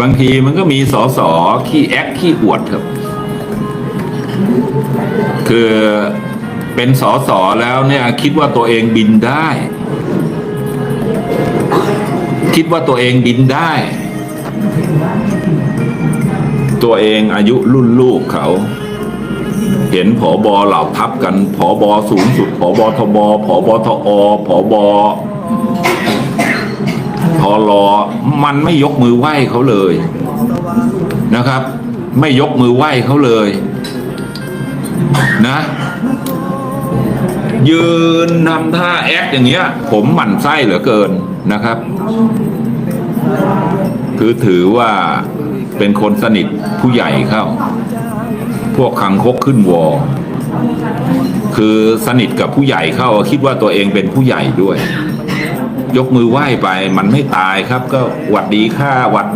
บางทีมันก็มีสอสอขี้แอคขี้อวดครับ คือเป็นสอสอแล้วเนี่ยคิดว่าตัวเองบินได้ คิดว่าตัวเองบินได้ ตัวเองอายุรุ่นลูกเขา เห็นผอบอเหล่าทัพกันผอบอสูงสุดผอบอทบผอบอทอผอบอ อรอมันไม่ยกมือไหว้เขาเลยนะครับ ไม่ยกมือไหว้เขาเลย นะ ยืนทำท่าแอคอย่างเงี้ย ผมหมั่นไส้เหลือเกินนะครับ คือถือว่าเป็นคนสนิทผู้ใหญ่เข้า พวกคังคกขึ้นวอคือสนิทกับผู้ใหญ่เข้าคิดว่าตัวเองเป็นผู้ใหญ่ด้วย ยกมือไหว้ไป มันไม่ตายครับ ก็หวัดดีค่าหวัด